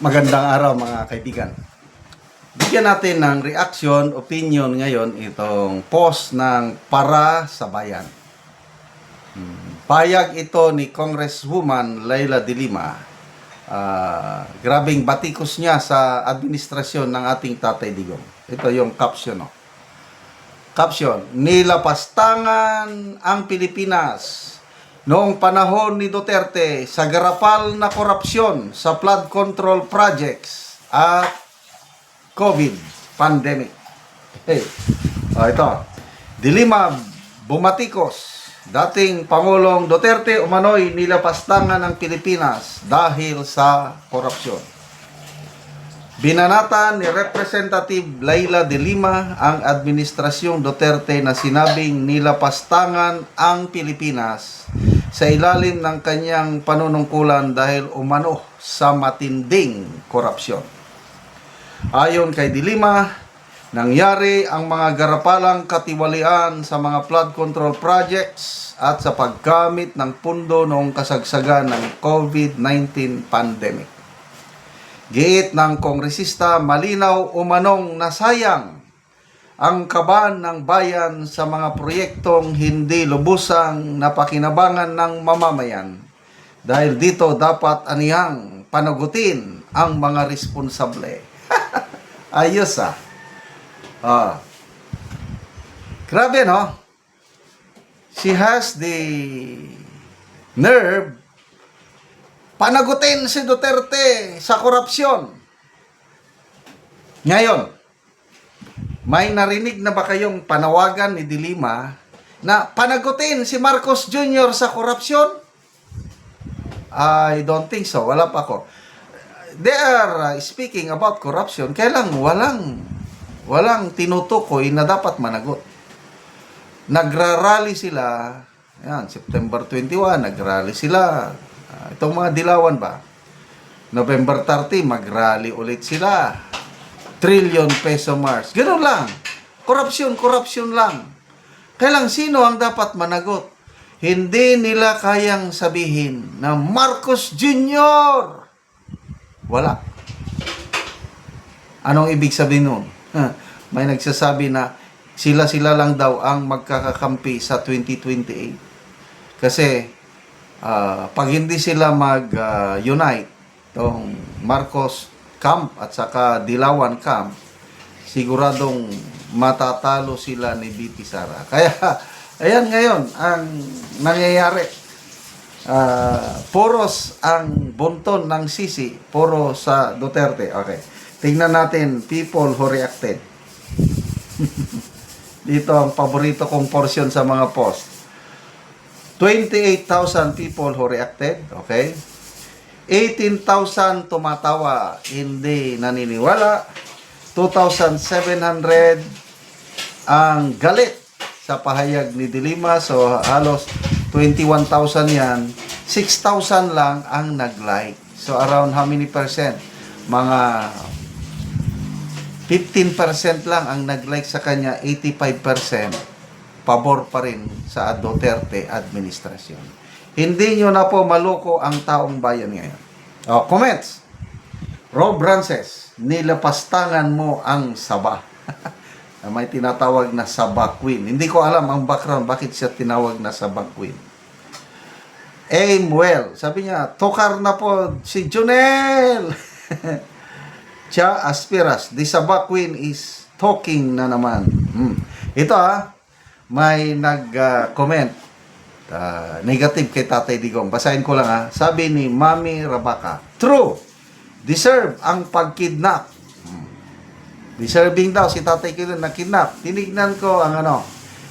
Magandang araw mga kaibigan. Bigyan natin ng reaction, opinion ngayon itong post ng Para sa Bayan. Hmm, Payag ito ni Congresswoman Laila de Lima. Ah, grabing batikos niya sa administrasyon ng ating Tatay Digong. Ito yung caption. No? Caption, nilapastangan ang Pilipinas noong panahon ni Duterte sa garapal na korupsyon sa flood control projects at COVID pandemic. Hey, oh, ito. Dilima Bumatikos, dating Pangulong Duterte umano'y nilapastangan ng Pilipinas dahil sa korupsyon. Binanatan ni Representative Laila de Lima ang administrasyong Duterte na sinabing nilapastangan ang Pilipinas sa ilalim ng kanyang panunungkulan dahil umano sa matinding korupsyon. Ayon kay de Lima, nangyari ang mga garapalang katiwalian sa mga flood control projects at sa paggamit ng pundo noong kasagsagan ng COVID-19 pandemic. Giit ng kongresista malinaw umanong nasayang ang kaban ng bayan sa mga proyektong hindi lubusang napakinabangan ng mamamayan. Dahil dito dapat anihang panagutin ang mga responsable. Ayos ah. Ah. Grabe no? She has the nerve panagutin si Duterte sa korupsyon. Ngayon, may narinig na ba kayong panawagan ni Dilima na panagutin si Marcos Jr. sa korupsyon? I don't think so. Wala pa ako. They are uh, speaking about corruption. Kailang walang walang tinutukoy na dapat managot. Nagrarally sila, yan, September 21, nagrally sila. Ah, itong mga dilawan ba? November 30, magrally ulit sila. Trillion peso Mars. Ganun lang. Korupsyon, korupsyon lang. Kailang sino ang dapat managot? Hindi nila kayang sabihin na Marcos Jr. Wala. Anong ibig sabihin nun? May nagsasabi na sila-sila lang daw ang magkakakampi sa 2028. Kasi ah, pag hindi sila mag-unite, tong Marcos Camp at saka Dilawan Camp, siguradong matatalo sila ni BP Sara. Kaya, ayan ngayon ang nangyayari. Ah, puros ang bunton ng sisi, puro sa Duterte. Okay. Tingnan natin people who reacted. Dito ang paborito kong portion sa mga post. 28,000 people who reacted, okay? 18,000 tumatawa, hindi naniniwala. 2,700 ang galit sa pahayag ni Dilima. So, halos 21,000 yan. 6,000 lang ang nag-like. So, around how many percent? Mga 15% lang ang nag-like sa kanya, 85% pabor pa rin sa Duterte administrasyon. Hindi nyo na po maloko ang taong bayan ngayon. Oh, comments. Rob Rances, nilapastangan mo ang Saba. May tinatawag na Saba Queen. Hindi ko alam ang background bakit siya tinawag na Saba Queen. Aim well. Sabi niya, tukar na po si Junel. Cha Aspiras, the Saba Queen is talking na naman. Hmm. Ito ah, may nag-comment ah, negative kay Tatay Digong. Basahin ko lang ah. Sabi ni Mami Rabaka, True, deserve ang pagkidnap. Hmm. Deserving daw si Tatay Digong na kidnap. Tinignan ko ang ano,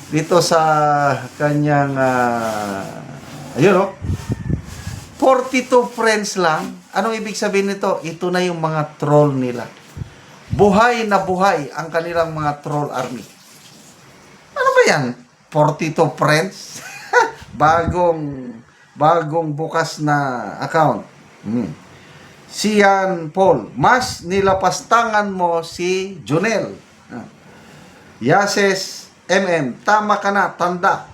dito sa kanyang, ah, ayun oh, 42 friends lang. Anong ibig sabihin nito? Ito na yung mga troll nila. Buhay na buhay ang kanilang mga troll army. Yan? 42 friends? bagong bagong bukas na account. Hmm. Sian Paul, mas nilapastangan mo si Jonel. Ah. Yases MM, tama ka na, tanda.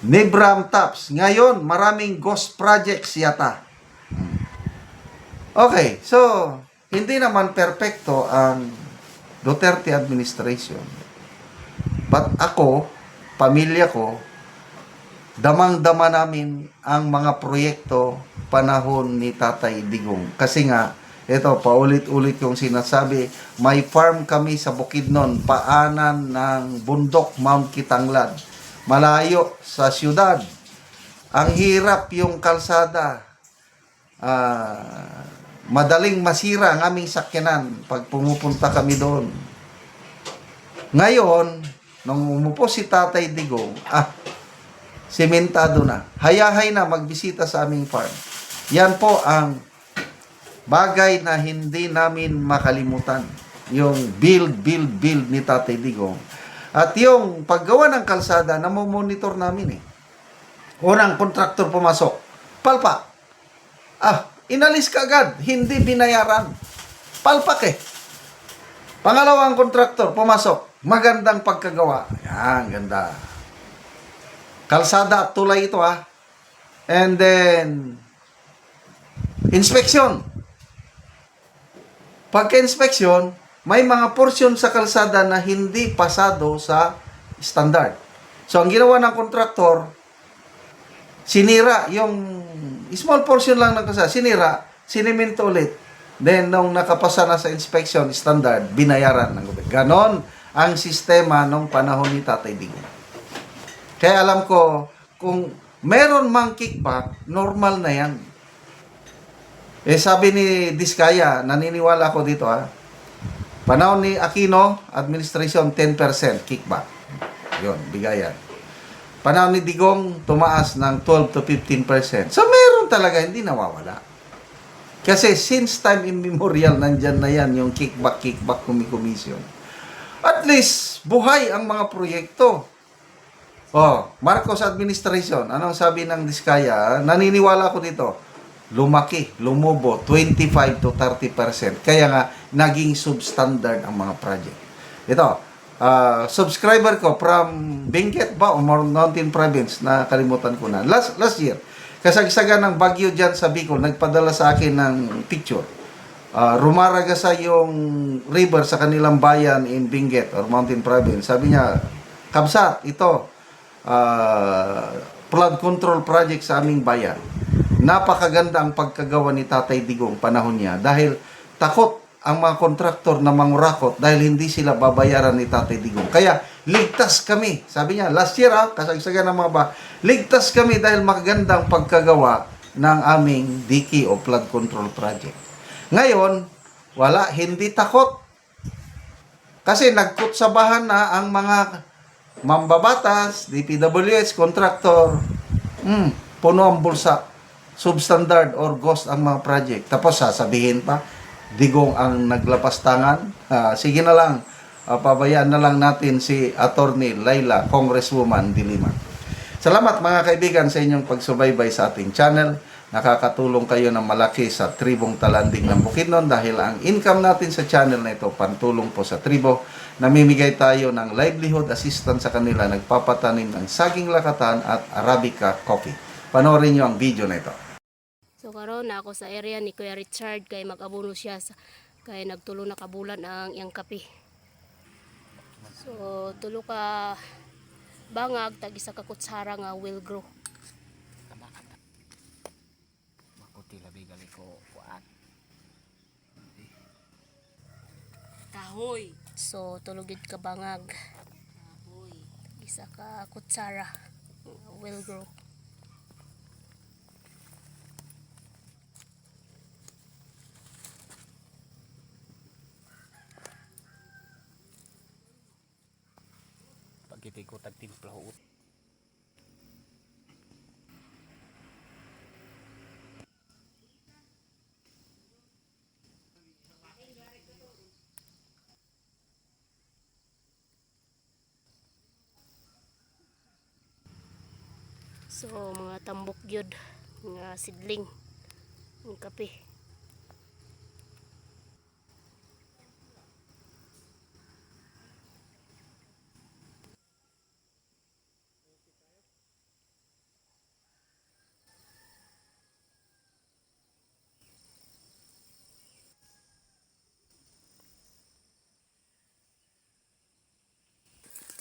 Nibram Taps, ngayon maraming ghost projects yata. Okay, so hindi naman perpekto ang Duterte administration. But ako, pamilya ko, damang-dama namin ang mga proyekto panahon ni Tatay Digong. Kasi nga, ito, paulit-ulit yung sinasabi, may farm kami sa Bukidnon, paanan ng bundok Mount Kitanglad. Malayo sa syudad. Ang hirap yung kalsada. Ah, madaling masira ang aming sakyanan pag pumupunta kami doon. Ngayon, nung umupo si Tatay Digong, ah, sementado na. Hayahay na magbisita sa aming farm. Yan po ang bagay na hindi namin makalimutan. Yung build, build, build ni Tatay Digong. At yung paggawa ng kalsada, namomonitor namin eh. Unang kontraktor pumasok. Palpak. Ah, inalis ka agad. Hindi binayaran. Palpak eh. Pangalawang kontraktor pumasok. Magandang pagkagawa. Yan, ganda. Kalsada at tulay ito ah. And then, inspection. Pagka-inspection, may mga portion sa kalsada na hindi pasado sa standard. So, ang ginawa ng kontraktor, sinira yung small portion lang ng kalsada, sinira, sinimento ulit. Then, nung nakapasa na sa inspection standard, binayaran ng gobyerno. Ganon ang sistema nung panahon ni Tatay Digong. Kaya alam ko, kung meron mang kickback, normal na yan. Eh sabi ni Diskaya, naniniwala ako dito ha. Panahon ni Aquino, administration 10% kickback. Yon, bigayan. Panahon ni Digong, tumaas ng 12 to 15%. So meron talaga, hindi nawawala. Kasi since time immemorial, nandyan na yan yung kickback, kickback, commission. At least, buhay ang mga proyekto. Oh, Marcos administration, anong sabi ng Diskaya? Naniniwala ko dito. Lumaki, lumubo 25 to 30%. Kaya nga naging substandard ang mga project. Ito, ah, subscriber ko from Benguet ba o Mountain Province na kalimutan ko na. Last last year, kasagsagan ng bagyo diyan sa Bicol, nagpadala sa akin ng picture. Ah, rumaragasa yung river sa kanilang bayan in Benguet or Mountain Province. Sabi niya, Kabsat, ito, ah, flood control project sa aming bayan. Napakaganda ang pagkagawa ni Tatay Digong panahon niya dahil takot ang mga kontraktor na mangurakot dahil hindi sila babayaran ni Tatay Digong. Kaya ligtas kami. Sabi niya, last year ah, kasagsagan ng mga ba, ligtas kami dahil magagandang pagkagawa ng aming DK o flood control project. Ngayon, wala, hindi takot. Kasi nagkutsabahan na ang mga mambabatas, DPWH, contractor, hmm, puno ang bulsa, substandard or ghost ang mga project. Tapos sasabihin pa, digong ang naglapas tangan. Ah, sige na lang, ah, pabayaan na lang natin si Attorney Laila, Congresswoman Dilima. Salamat mga kaibigan sa inyong pagsubaybay sa ating channel. Nakakatulong kayo ng malaki sa tribong talanding ng Bukidnon dahil ang income natin sa channel na ito pantulong po sa tribo. Namimigay tayo ng livelihood assistance sa kanila nagpapatanim ng saging lakatan at Arabica coffee. Panoorin nyo ang video na ito. So karon na ako sa area ni Kuya Richard kay mag-abono siya sa kay nagtulo na kabulan ang iyang kape. So tulo ka bangag tag isa ka kutsara nga will grow. makuti labi gali ko kuan Kahoy. So tulo gid ka bangag. Kahoy. Isa ka kutsara nga will grow. Pagkiti ko tag timpla ho So mga tambok gyud nga sidling ang kape.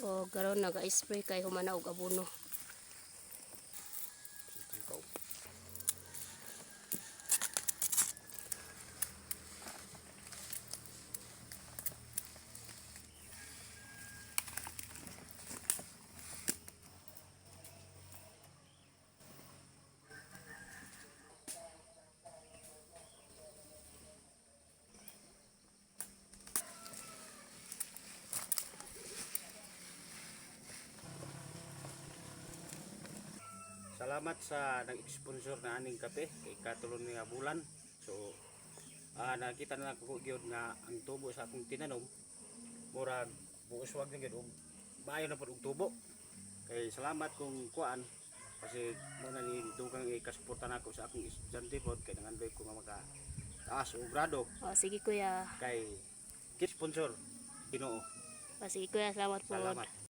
O karon naga-spray kay humana og abono. Salamat sa nag-sponsor na aning kape kay katulon nga bulan. So ah nakita na ko gyud nga ang tubo sa akong tinanom murag buos wag na gyud og maayo na pud og tubo. Kay salamat kung kuan kasi mo na ni dugang ikasuporta nako sa akong estudyante pod kay nangandoy ko nga maka taas og grado O sige kuya. kay kit sponsor Ginoo. O sige kuya, salamat po. Salamat.